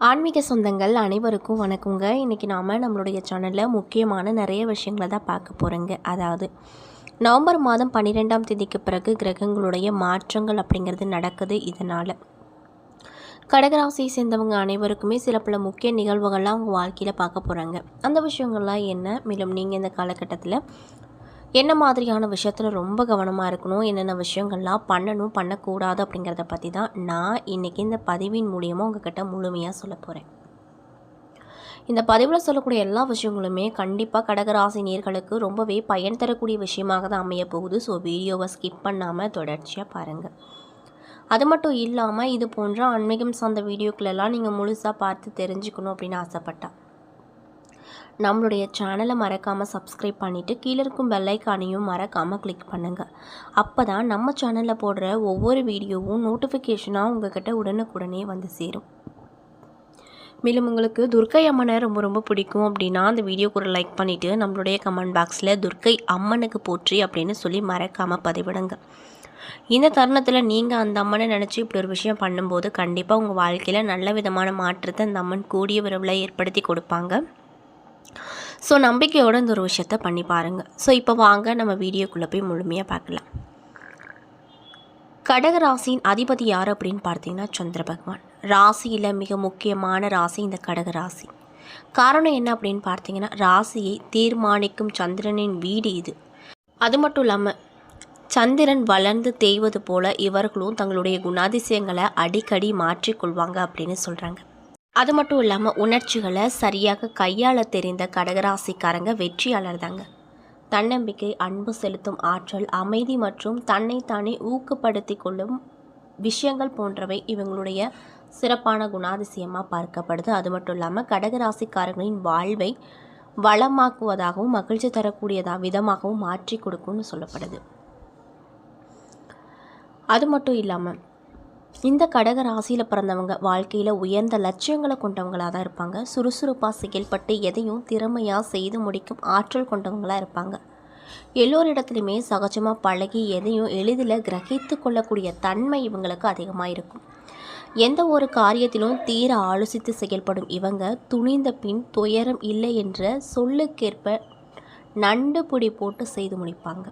ஆன்மீக சொந்தங்கள் அனைவருக்கும் வணக்கங்க. இன்றைக்கி நாம் நம்மளுடைய சேனலில் முக்கியமான நிறைய விஷயங்களை தான் பார்க்க போகிறோங்க அதாவது நவம்பர் மாதம் பன்னிரெண்டாம் தேதிக்கு பிறகு கிரகங்களுடைய மாற்றங்கள் அப்படிங்கிறது நடக்குது இதனால். கடகராசியை சேர்ந்தவங்க அனைவருக்குமே சில பல முக்கிய நிகழ்வுகள்லாம் அவங்க வாழ்க்கையில் பார்க்க போகிறாங்க அந்த விஷயங்கள்லாம் என்ன? மேலும் நீங்கள் இந்த காலகட்டத்தில் என்ன மாதிரியான விஷயத்தில் ரொம்ப கவனமாக இருக்கணும்? என்னென்ன விஷயங்கள்லாம் பண்ணணும்? பண்ணக்கூடாது அப்படிங்கிறத பற்றி தான் நான் இன்றைக்கி இந்த பதிவின் மூலியமாக உங்ககிட்ட முழுமையாக சொல்ல போகிறேன் இந்த பதிவில் சொல்லக்கூடிய எல்லா விஷயங்களுமே கண்டிப்பாக கடகராசி நேர்களுக்கு ரொம்பவே பயன் தரக்கூடிய விஷயமாக தான் அமைய போகுது. ஸோ வீடியோவை ஸ்கிப் பண்ணாமல் தொடர்ச்சியாக பாருங்கள் அது மட்டும் இல்லாமல் இது போன்ற ஆன்மீகம் சார்ந்த வீடியோக்களெல்லாம் நீங்கள் முழுசாக பார்த்து தெரிஞ்சுக்கணும் அப்படின்னு ஆசைப்பட்டா. நம்மளுடைய சேனலை மறக்காமல் சப்ஸ்கிரைப் பண்ணிவிட்டு கீழே இருக்கும் பெல்லைக்கானையும் மறக்காமல் கிளிக் பண்ணுங்கள் அப்போ தான் நம்ம சேனலில் போடுற ஒவ்வொரு வீடியோவும் நோட்டிஃபிகேஷனாக உங்ககிட்ட உடனுக்குடனே வந்து சேரும். மேலும் உங்களுக்கு துர்க்கை அம்மனை ரொம்ப ரொம்ப பிடிக்கும் அப்படின்னா அந்த வீடியோ கூட லைக் பண்ணிவிட்டு நம்மளுடைய கமெண்ட் பாக்ஸில் துர்க்கை அம்மனுக்கு போற்றி அப்படின்னு சொல்லி மறக்காமல் பதிவிடுங்க. இந்த தருணத்தில் நீங்கள் அந்த அம்மனை நினச்சி இப்படி ஒரு விஷயம் பண்ணும்போது கண்டிப்பாக உங்கள் வாழ்க்கையில் நல்ல விதமான மாற்றத்தை அந்த அம்மன் கூடிய விரைவில் ஏற்படுத்தி கொடுப்பாங்க. ஸோ நம்பிக்கையோடு இந்த ஒரு விஷயத்த பண்ணி பாருங்கள் ஸோ இப்போ வாங்க நம்ம வீடியோக்குள்ளே போய் முழுமையாக பார்க்கலாம். கடக ராசியின் அதிபதி யார் அப்படின்னு பார்த்தீங்கன்னா சந்திர பகவான். ராசியில் மிக முக்கியமான ராசி இந்த கடக ராசி. காரணம் என்ன அப்படின்னு பார்த்தீங்கன்னா ராசியை தீர்மானிக்கும் சந்திரனின் வீடு இது. அது மட்டும் இல்லாமல் சந்திரன் வளர்ந்து தேய்வது போல இவர்களும் தங்களுடைய குணாதிசயங்களை அடிக்கடி மாற்றிக்கொள்வாங்க அப்படின்னு சொல்கிறாங்க அது மட்டும் இல்லாமல் உணர்ச்சிகளை சரியாக கையாள தெரிந்த கடகராசிக்காரங்க வெற்றியாளர் தாங்க. தன்னம்பிக்கை அன்பு செலுத்தும் ஆற்றல் அமைதி மற்றும் தன்னைத்தானே ஊக்கப்படுத்தி கொள்ளும் விஷயங்கள் போன்றவை இவங்களுடைய சிறப்பான குணாதிசயமாக பார்க்கப்படுது. அது மட்டும் இல்லாமல் கடகராசிக்காரர்களின் வாழ்வை வளமாக்குவதாகவும் மகிழ்ச்சி தரக்கூடியதாக விதமாகவும் மாற்றி கொடுக்கும்னு சொல்லப்படுது. அது மட்டும் இல்லாமல் இந்த கடக ராசியில் பிறந்தவங்க வாழ்க்கையில் உயர்ந்த லட்சியங்களை கொண்டவங்களாக தான் இருப்பாங்க. சுறுசுறுப்பாக செயல்பட்டு எதையும் திறமையாக செய்து முடிக்கும் ஆற்றல் கொண்டவங்களாக இருப்பாங்க. எல்லோரிடத்துலையுமே சகஜமாக பழகி எதையும் எளிதில் கிரகித்து கொள்ளக்கூடிய தன்மை இவங்களுக்கு அதிகமாக இருக்கும். எந்த ஒரு காரியத்திலும் தீர ஆலோசித்து செயல்படும் இவங்க துணிந்த பின் துயரம் இல்லை என்ற சொல்லுக்கேற்ப நண்டு பொடி போட்டு செய்து முடிப்பாங்க.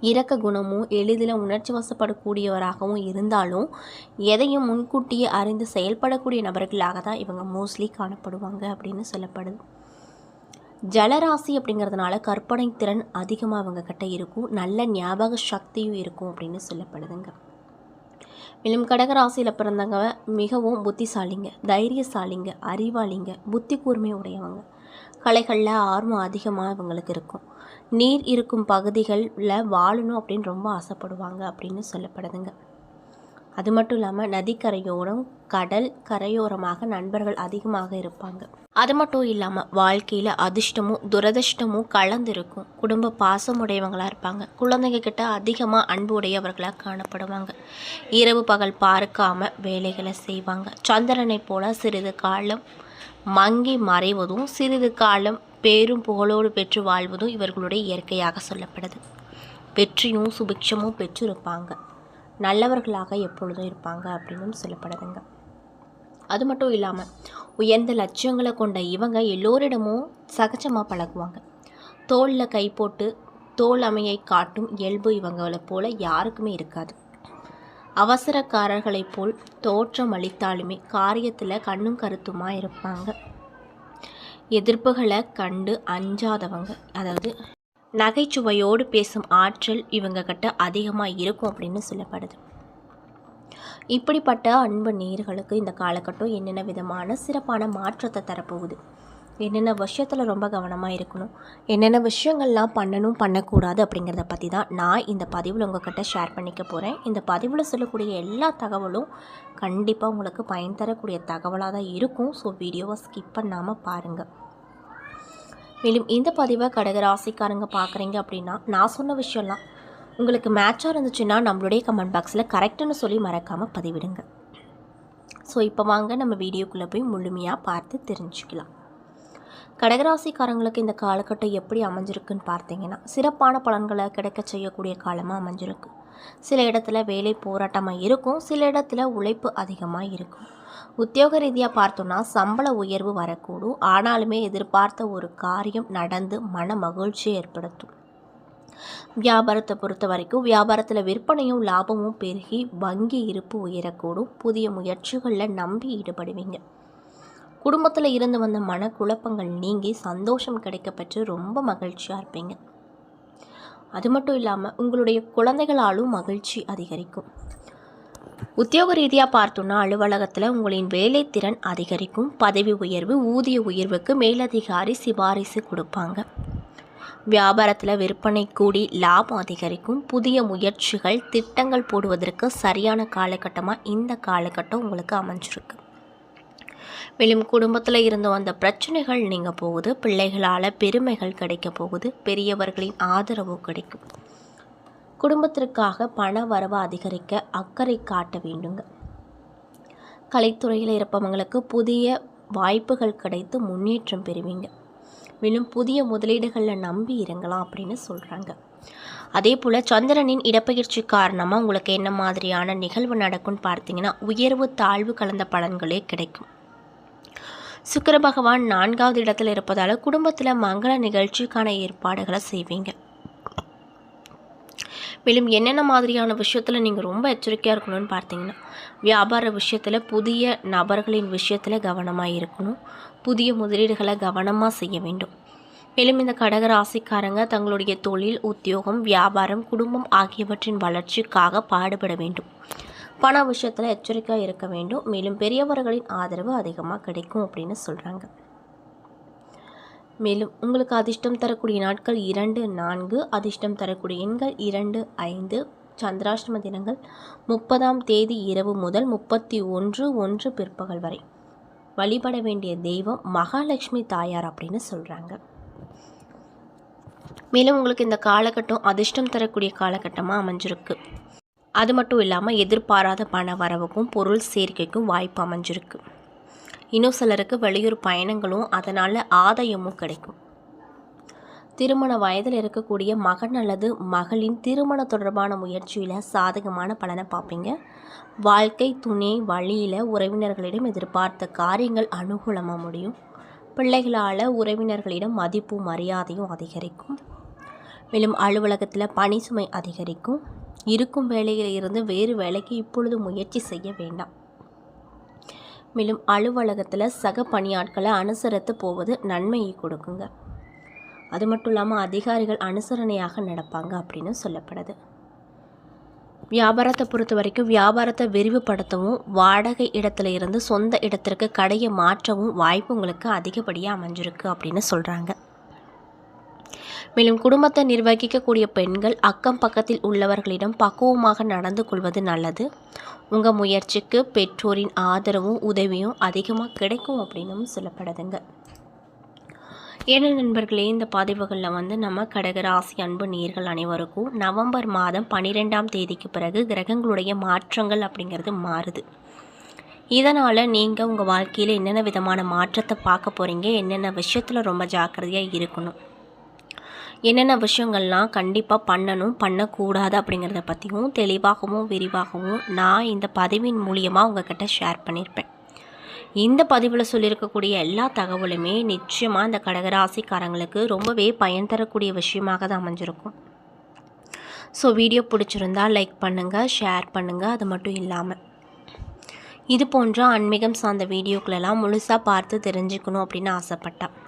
இரக்க குணமும் எளிதில் உணர்ச்சி வசப்படக்கூடியவராகவும் இருந்தாலும் எதையும் முன்கூட்டியே அறிந்து செயல்படக்கூடிய நபர்களாக தான் இவங்க மோஸ்ட்லி காணப்படுவாங்க அப்படின்னு சொல்லப்படுது. ஜலராசி அப்படிங்கிறதுனால கற்பனை திறன் அதிகமாக அவங்க கிட்ட இருக்கும். நல்ல ஞாபக சக்தியும் இருக்கும் அப்படின்னு சொல்லப்படுதுங்க. மேலும் கடகராசியில் பிறந்தவங்க மிகவும் புத்திசாலிங்க தைரியசாலிங்க அறிவாளிங்க புத்தி கூர்மை உடையவங்க. கலைகளில் ஆர்வம் அதிகமாக இவங்களுக்கு இருக்கும். நீர் இருக்கும் பகுதிகளில் வாழணும் அப்படின்னு ரொம்ப ஆசைப்படுவாங்க அப்படின்னு சொல்லப்படுதுங்க. அது மட்டும் இல்லாமல் நதிக்கரையோரம் கடல் கரையோரமாக நண்பர்கள் அதிகமாக இருப்பாங்க. அது மட்டும் இல்லாமல் வாழ்க்கையில் அதிர்ஷ்டமும் துரதிர்ஷ்டமும் கலந்துருக்கும். குடும்ப பாசமுடையவங்களாக இருப்பாங்க. குழந்தைங்க கிட்ட அதிகமாக அன்பு உடையவர்களாக காணப்படுவாங்க. இரவு பகல் பார்க்காம வேலைகளை செய்வாங்க. சந்திரனை போல சிறிது காலம் மங்கி மறைவதும் சிறிது காலம் பேரும் புகழோடு பெற்று வாழ்வதும் இவர்களுடைய இயற்கையாக சொல்லப்படுது. வெற்றியும் சுபிக்ஷமும் பெற்றிருப்பாங்க. நல்லவர்களாக எப்பொழுதும் இருப்பாங்க அப்படின்னு சொல்லப்படுதுங்க. அது மட்டும் இல்லாமல் உயர்ந்த லட்சியங்களை கொண்ட இவங்க எல்லோரிடமும் சகஜமாக பழகுவாங்க. தோளில் கை போட்டு தோல் அமையை காட்டும் இயல்பு இவங்களை போல யாருக்குமே இருக்காது. அவசரக்காரர்களைப் போல் தோற்றம் அளித்தாலுமே காரியத்தில் கண்ணும் கருத்துமாக இருப்பாங்க. எதிர்ப்புகளை கண்டு அஞ்சாதவங்க. அதாவது நகைச்சுவையோடு பேசும் ஆற்றல் இவங்க கிட்ட அதிகமாக இருக்கும் அப்படின்னு சொல்லப்படுது. இப்படிப்பட்ட அன்பு நேர்களுக்கு இந்த காலகட்டம் என்னென்ன விதமான சிறப்பான மாற்றத்தை தரப்போகுது? என்னென்ன விஷயத்தில் ரொம்ப கவனமாக இருக்கணும்? என்னென்ன விஷயங்கள்லாம் பண்ணணும் பண்ணக்கூடாது அப்படிங்கிறத பற்றி தான் நான் இந்த பதிவில் உங்கள்கிட்ட ஷேர் பண்ணிக்க போகிறேன் இந்த பதிவில் சொல்லக்கூடிய எல்லா தகவலும் கண்டிப்பாக உங்களுக்கு பயன் தரக்கூடிய தகவலாக தான் இருக்கும். ஸோ வீடியோவை ஸ்கிப் பண்ணாமல் பாருங்கள் மேலும் இந்த பதிவை கடகராசிக்காரங்க பார்க்குறீங்க அப்படின்னா நான் சொன்ன விஷயம்லாம் உங்களுக்கு மேட்சாக இருந்துச்சுன்னா நம்மளுடைய கமெண்ட் பாக்ஸில் கரெக்டுன்னு சொல்லி மறக்காமல் பதிவிடுங்க. ஸோ இப்போ வாங்க நம்ம வீடியோக்குள்ளே போய் முழுமையாக பார்த்து தெரிஞ்சுக்கலாம். கடகராசிக்காரங்களுக்கு இந்த காலகட்டம் எப்படி அமைஞ்சிருக்குன்னு பார்த்தீங்கன்னா சிறப்பான பலன்களை கிடைக்க செய்யக்கூடிய காலமாக அமைஞ்சிருக்கு. சில இடத்துல வேலை போராட்டமாக இருக்கும் சில இடத்துல உழைப்பு அதிகமாக இருக்கும். உத்தியோக ரீதியாக பார்த்தோன்னா சம்பள உயர்வு வரக்கூடும். ஆனாலுமே எதிர்பார்த்த ஒரு காரியம் நடந்து மன மகிழ்ச்சியை ஏற்படுத்தும். வியாபாரத்தை பொறுத்த வரைக்கும் வியாபாரத்தில் விற்பனையும் லாபமும் பெருகி வங்கி இருப்பு உயரக்கூடும். புதிய முயற்சிகளில் நம்பி ஈடுபடுவீங்க. குடும்பத்தில் இருந்து வந்த மனக்குழப்பங்கள் நீங்கி சந்தோஷம் கிடைக்கப்பெற்று ரொம்ப மகிழ்ச்சியாக இருப்பீங்க. அது மட்டும் இல்லாமல் உங்களுடைய குழந்தைகளாலும் மகிழ்ச்சி அதிகரிக்கும். உத்தியோக ரீதியாக பார்த்தோன்னா அலுவலகத்தில் உங்களின் வேலைத்திறன் அதிகரிக்கும். பதவி உயர்வு ஊதிய உயர்வுக்கு மேலதிகாரி சிபாரிசு கொடுப்பாங்க. வியாபாரத்தில் விற்பனை கூடி லாபம் அதிகரிக்கும். புதிய முயற்சிகள் திட்டங்கள் போடுவதற்கு சரியான காலகட்டமாக இந்த காலகட்டம் உங்களுக்கு அமைஞ்சிருக்கு. மேலும் குடும்பத்தில் இருந்து வந்த பிரச்சனைகள் நீங்கள் போகுது. பிள்ளைகளால் பெருமைகள் கிடைக்க போகுது. பெரியவர்களின் ஆதரவு கிடைக்கும். குடும்பத்திற்காக பண வரவு அதிகரிக்க அக்கறை காட்ட வேண்டுங்க. கலைத்துறையில் இருப்பவங்களுக்கு புதிய வாய்ப்புகள் கிடைத்து முன்னேற்றம் பெறுவீங்க. மேலும் புதிய முதலீடுகளில் நம்பி இறங்கலாம் அப்படின்னு சொல்கிறாங்க அதே போல் சந்திரனின் இடப்பெயர்ச்சி காரணமாக உங்களுக்கு என்ன மாதிரியான நிகழ்வு நடக்கும்னு பார்த்தீங்கன்னா உயர்வு தாழ்வு கலந்த பலன்களே கிடைக்கும். சுக்கர பகவான் நான்காவது இடத்துல இருப்பதால் குடும்பத்தில் மங்கள நிகழ்ச்சிக்கான ஏற்பாடுகளை செய்வீங்க. மேலும் என்னென்ன மாதிரியான விஷயத்தில் நீங்கள் ரொம்ப எச்சரிக்கையாக இருக்கணும்னு பார்த்தீங்கன்னா வியாபார விஷயத்தில் புதிய நபர்களின் விஷயத்தில் கவனமாக இருக்கணும். புதிய முதலீடுகளை கவனமாக செய்ய வேண்டும். மேலும் இந்த கடக ராசிக்காரங்க தங்களுடைய தொழில் உத்தியோகம் வியாபாரம் குடும்பம் ஆகியவற்றின் வளர்ச்சிக்காக பாடுபட வேண்டும். பண விஷயத்தில் எச்சரிக்கையாக இருக்க வேண்டும். மேலும் பெரியவர்களின் ஆதரவு அதிகமாக கிடைக்கும் அப்படின்னு சொல்கிறாங்க மேலும் உங்களுக்கு அதிர்ஷ்டம் தரக்கூடிய நாட்கள் இரண்டு நான்கு அதிர்ஷ்டம் தரக்கூடிய எண்கள் இரண்டு ஐந்து சந்திராஷ்டம தினங்கள் முப்பதாம் தேதி இரவு முதல் முப்பத்தி ஒன்று ஒன்று பிற்பகல் வரை. வழிபட வேண்டிய தெய்வம் மகாலட்சுமி தாயார் அப்படின்னு சொல்கிறாங்க மேலும் உங்களுக்கு இந்த காலகட்டம் அதிர்ஷ்டம் தரக்கூடிய காலகட்டமாக அமைஞ்சிருக்கு. அது மட்டும் இல்லாமல் எதிர்பாராத பண வரவுக்கும் பொருள் சேர்க்கைக்கும் வாய்ப்பு அமைஞ்சிருக்கு. இன்னும் சிலருக்கு வெளியூர் பயணங்களும் அதனால் ஆதாயமும் கிடைக்கும். திருமண வயதில் இருக்கக்கூடிய மகன் அல்லது மகளின் திருமண தொடர்பான முயற்சியில் சாதகமான பலனை பார்ப்பீங்க. வாழ்க்கை துணை வழியில் உறவினர்களிடம் எதிர்பார்த்த காரியங்கள் அனுகூலமாக முடியும். பிள்ளைகளால் உறவினர்களிடம் மதிப்பும் மரியாதையும் அதிகரிக்கும். மேலும் அலுவலகத்தில் பணி சுமை அதிகரிக்கும். இருக்கும் வேலையில் இருந்து வேறு வேலைக்கு இப்பொழுது முயற்சி செய்ய வேண்டாம். மேலும் அலுவலகத்தில் சக பணியாட்களை அனுசரித்து போவது நன்மையை கொடுக்குங்க. அது மட்டும் இல்லாமல் அதிகாரிகள் அனுசரணையாக நடப்பாங்க அப்படின்னு சொல்லப்படுது. வியாபாரத்தை பொறுத்த வரைக்கும் வியாபாரத்தை விரிவுபடுத்தவும் வாடகை இடத்துல இருந்து சொந்த இடத்திற்கு கடையை மாற்றவும் வாய்ப்பு உங்களுக்கு அதிகப்படியாக அமைஞ்சிருக்கு அப்படின்னு சொல்கிறாங்க மேலும் குடும்பத்தை நிர்வகிக்கக்கூடிய பெண்கள் அக்கம் பக்கத்தில் உள்ளவர்களிடம் பக்குவமாக நடந்து கொள்வது நல்லது. உங்கள் முயற்சிக்கு பெற்றோரின் ஆதரவும் உதவியும் அதிகமாக கிடைக்கும் அப்படின்னும் சொல்லப்படுதுங்க. ஏன நண்பர்களே இந்த பதிவுகளில் வந்து நம்ம கடகராசி அன்பு நீர்கள் அனைவருக்கும் நவம்பர் மாதம் பன்னிரெண்டாம் தேதிக்கு பிறகு கிரகங்களுடைய மாற்றங்கள் அப்படிங்கிறது மாறுது. இதனால் நீங்கள் உங்கள் வாழ்க்கையில் என்னென்ன விதமான மாற்றத்தை பார்க்க போகிறீங்க என்னென்ன விஷயத்தில் ரொம்ப ஜாக்கிரதையாக இருக்கணும்? என்னென்ன விஷயங்கள்லாம் கண்டிப்பாக பண்ணணும் பண்ணக்கூடாது அப்படிங்கிறத பற்றியும் தெளிவாகவும் விரிவாகவும் நான் இந்த பதிவின் மூலியமாக உங்ககிட்ட ஷேர் பண்ணியிருப்பேன் இந்த பதிவில் சொல்லியிருக்கக்கூடிய எல்லா தகவலுமே நிச்சயமாக இந்த கடகராசிக்காரங்களுக்கு ரொம்பவே பயன் தரக்கூடிய விஷயமாக தான் அமைஞ்சிருக்கும். ஸோ வீடியோ பிடிச்சிருந்தா லைக் பண்ணுங்கள் ஷேர் பண்ணுங்கள் அது மட்டும் இல்லாமல் இது போன்ற ஆன்மீகம் சார்ந்த வீடியோக்களெல்லாம் முழுசாக பார்த்து தெரிஞ்சுக்கணும் அப்படின்னு ஆசைப்பட்டேன்